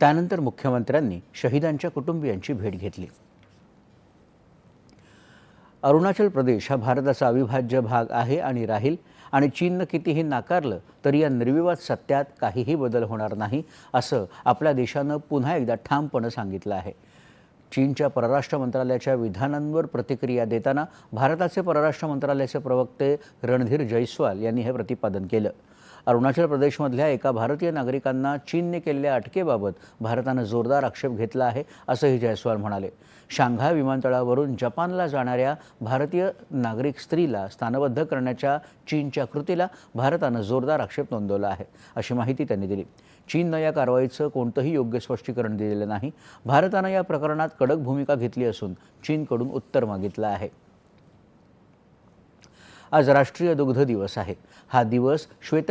त्यानंतर मुख्यमंत्र्यांनी शहिदांच्या कुटुंबियांची भेट घेतली. अरुणाचल प्रदेश हा भारताचा अविभाज्य भाग आहे आणि राहील आणि चीननं कितीही नाकारलं तरी या निर्विवाद सत्यात काहीही बदल होणार नाही असं आपल्या देशानं पुन्हा एकदा ठामपणे सांगितलं आहे. चीनच्या परराष्ट्र मंत्रालयाच्या विधानांवर प्रतिक्रिया देताना भारताचे परराष्ट्र मंत्रालयाचे प्रवक्ते रणधीर जयस्वाल यांनी हे प्रतिपादन केलं. अरुणाचल प्रदेशमधल्या एका भारतीय नागरिकांना चीनने केलेल्या अटकेबाबत भारतानं जोरदार आक्षेप घेतला आहे असंही जयस्वाल म्हणाले. शांघाय विमानतळावरून जपानला जाणाऱ्या भारतीय नागरिक स्त्रीला स्थानबद्ध करण्याच्या चीनच्या कृतीला भारतानं जोरदार आक्षेप नोंदवला आहे अशी माहिती त्यांनी दिली. चीननं या कारवाईचं कोणतंही योग्य स्पष्टीकरण दिलेलं नाही. भारतानं या प्रकरणात कडक भूमिका घेतली असून चीनकडून उत्तर मागितलं आहे. आज राष्ट्रीय दुग्ध दिवस आहे. हा दिवस श्वेत